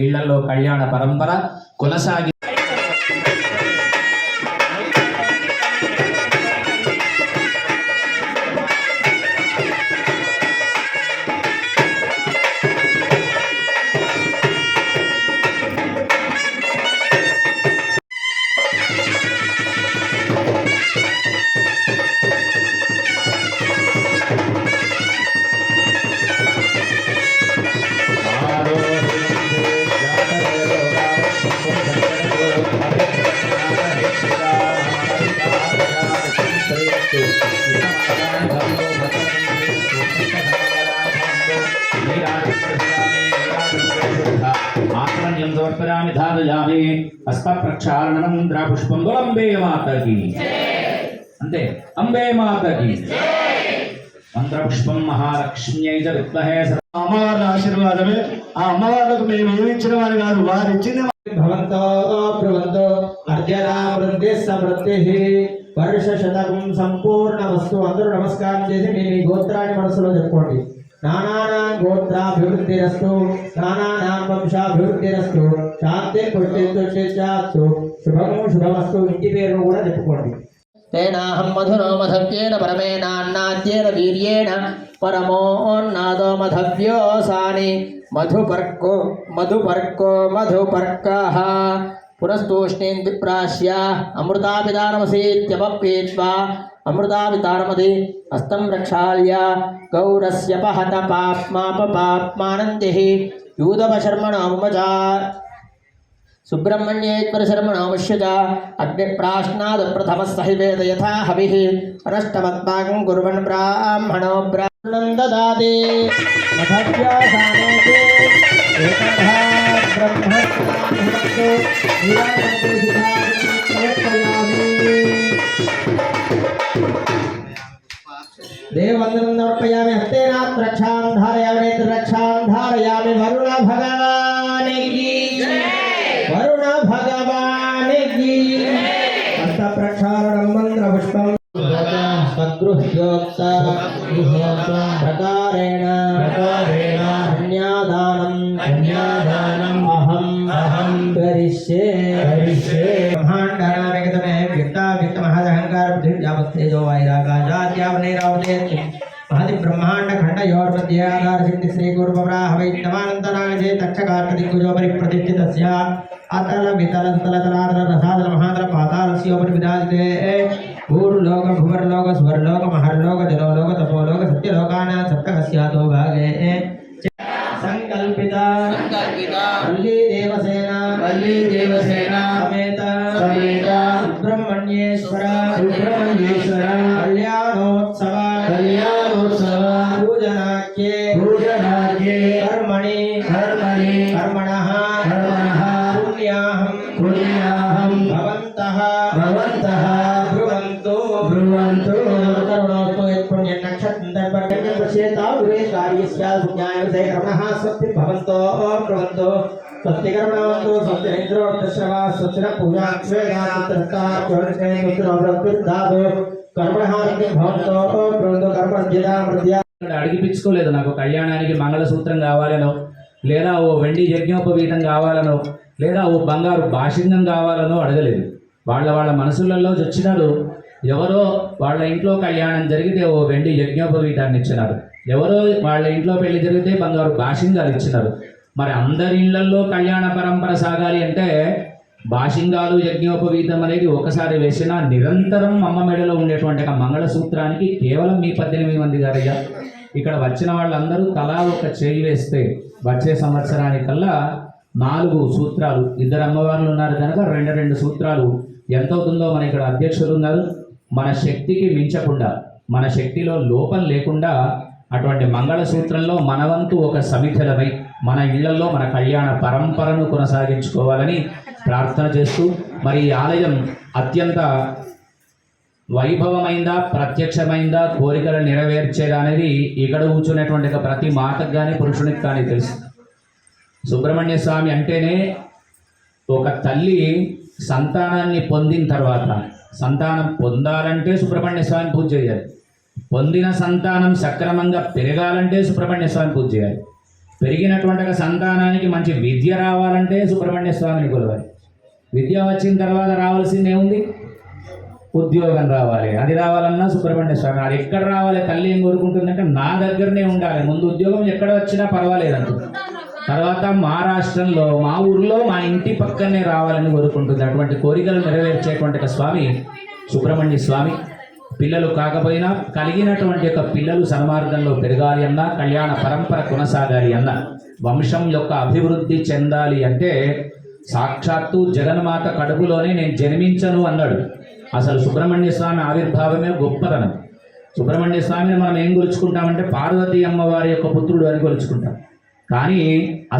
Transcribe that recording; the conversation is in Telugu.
ఇళ్ళలో కళ్యాణ పరంపర కొనసాగి ఆత్మన్యం సమర్పయామి ధారయామి హస్తప్రక్షాళనం పుష్పం అంబే మాతకి. అంతే. అంబే మాతకి. మంత్రపుష్పం మహాలక్ష్మ్యై విద్మహే అమ్మవారి ఆశీర్వాదమే. ఆ అమ్మవార్లకు మేము ఏమి ఇచ్చిన వారు కాదు వారు. ఇచ్చింది భవంతో భ్రువంతో అర్జనా వృద్ధి సమృద్ధి. వర్ష శతకం సంపూర్ణ వస్తు. అందరూ నమస్కారం చేసి మీ మీ గోత్రాన్ని మనసులో చెప్పుకోండి. నానానాం గోత్రాభివృద్ధిరస్తు నానానాం వంశాభివృద్ధిరస్తు శాంతి పుష్టిస్తు శుభము శుభమస్తు ఇంటి పేరును కూడా చెప్పుకోండి. తేనాహం మధురో మధవ్యేన పరమేనాన్నాద్యేన వీర్యేణ పరమోన్నాదో మధవ్యోసాని. మధుపర్కో మధుపర్కో మధుపర్కః. పునస్తూష్ణీన్ అమృతాపిదానమసీత్యమప్యేత్వా अमृतावितारमदे। हस्तं प्रक्षाल्य गौरस्य पहत पाप्मापपाप्मानन्दिः यूदपशर्मणामुमजा सुब्रह्मण्येत्परशर्मणामुष्यज अग्निप्राश्नादप्रथमः सहिवेद यथा हविः। अनष्टमत्पाकं कुर्वन् ब्राह्मणो ब्राह्मणं ददाति ब्रह्म वंदनं समर्पयामि हस्तेनाथ रक्षां धारयामि नेत्र रक्षां धारयामि वरुण भगवान की वरुण भगवान की हस्त प्रक्षारणं मन्त्र पुष्पं प्रकारेण प्रकारेण यावलेत् महति ब्रह्माण्डखण्ड योर्मध्येयाधारसिद्धि श्रीगुरुपवराहवै नमानन्दनागजे तक्षकार्थदिग्गुजोपरि प्रतिष्ठितस्य अतलवितलस्थलतलातलरसातलमहातलपातालस्योपरि विराजते भूर्लोक भुवर्लोक स्वर्लोक महर्लोक जलोलोक तपोलोक सत्यलोकानां सप्तकस्यातो भागे संकल्पिता संकल्पिता वल्ली देवसेना वल्ली देवसेना समेता समेता सुब्रह्मण्येश्वरा सुब्रह्मण्ये कर्मणि कर्मणि कर्मणः कर्मणः पुण्याहं पुण्याहं भवन्तः भवन्तः ब्रुवन्तु ब्रुवन्तु करुणोस्तु यत्पुण्यं नक्षत्रं पश्येता गुरे कार्यस्य पुण्याय विषये कर्मणः स्वस्ति भवन्तो ब्रुवन्तु स्वस्ति कर्मणवन्तु स्वस्ति इन्द्रोर्दश्रवा स्वस्ति न पूजा स्वेदातृता चोरस्मै पुत्रोवृत्तिर्धातु कर्मणः भवन्तो ब्रुवन्तु कर्मज्ञता मृद्या ఇక్కడ అడిగిపించుకోలేదు నాకు కళ్యాణానికి మంగళసూత్రం కావాలనో లేదా ఓ వెండి యజ్ఞోపవీతం కావాలనో లేదా ఓ బంగారు భాషింగం కావాలనో అడగలేదు. వాళ్ళ వాళ్ళ మనసులలో వచ్చినారు ఎవరో వాళ్ళ ఇంట్లో కళ్యాణం జరిగితే ఓ వెండి యజ్ఞోపవీతాన్ని ఇచ్చినారు ఎవరో వాళ్ళ ఇంట్లో పెళ్ళి జరిగితే బంగారు భాషింగాలు ఇచ్చినారు. మరి అందరి ఇళ్ళలో కళ్యాణ పరంపర సాగాలి అంటే భాషింగాలు యజ్ఞోపవీతం అనేది ఒకసారి వేసినా నిరంతరం అమ్మ మెడలో ఉండేటువంటి ఆ మంగళసూత్రానికి కేవలం మీ పద్దెనిమిది మంది గారయ్యా. ఇక్కడ వచ్చిన వాళ్ళందరూ తలా ఒక చేయి వేస్తే వచ్చే సంవత్సరానికల్లా నాలుగు సూత్రాలు. ఇద్దరు అమ్మవార్లు ఉన్నారు కనుక రెండు రెండు సూత్రాలు. ఎంత అవుతుందో మన ఇక్కడ అధ్యక్షులు ఉన్నారు. మన శక్తికి మించకుండా మన శక్తిలో లోపం లేకుండా అటువంటి మంగళసూత్రంలో మనవంతు ఒక సమిధలమై మన ఇళ్ళలో మన కళ్యాణ పరంపరను కొనసాగించుకోవాలని ప్రార్థన చేస్తూ మరి ఈ ఆలయం అత్యంత వైభవమైందా ప్రత్యక్షమైందా కోరికలు నెరవేర్చేదా అనేది ఇక్కడ కూర్చున్నటువంటి ప్రతి మాటకు కానీ పురుషునికి కానీ తెలుసు. సుబ్రహ్మణ్య స్వామి అంటేనే ఒక తల్లి సంతానాన్ని పొందిన తర్వాత సంతానం పొందాలంటే సుబ్రహ్మణ్య స్వామి పూజ చేయాలి. పొందిన సంతానం సక్రమంగా పెరగాలంటే సుబ్రహ్మణ్య స్వామి పూజ చేయాలి. పెరిగినటువంటి ఒక సంతానానికి మంచి విద్య రావాలంటే సుబ్రహ్మణ్య స్వామిని కొలవాలి. విద్య వచ్చిన తర్వాత రావాల్సింది ఏముంది? ఉద్యోగం రావాలి. అది రావాలన్నా సుబ్రహ్మణ్య స్వామి అది ఎక్కడ రావాలి? తల్లి ఏం కోరుకుంటుందంటే నా దగ్గరనే ఉండాలి. ముందు ఉద్యోగం ఎక్కడ వచ్చినా పర్వాలేదు అంటుంది తర్వాత మహారాష్ట్రంలో మా ఊర్లో మా ఇంటి పక్కనే రావాలని కోరుకుంటుంది. అటువంటి కోరికలు నెరవేర్చేటువంటి స్వామి సుబ్రహ్మణ్య స్వామి. పిల్లలు కాకపోయినా కలిగినటువంటి యొక్క పిల్లలు సన్మార్గంలో పెరగాలి అన్నా కళ్యాణ పరంపర కొనసాగాలి అన్నా వంశం యొక్క అభివృద్ధి చెందాలి అంటే సాక్షాత్తు జగన్మాత కడుపులోనే నేను జన్మించను అన్నాడు. అసలు సుబ్రహ్మణ్య స్వామి ఆవిర్భావమే గొప్పతనం. సుబ్రహ్మణ్య స్వామిని మనం ఏం కొలుచుకుంటామంటే పార్వతీ అమ్మవారి యొక్క పుత్రుడు అని కొలుచుకుంటాం. కానీ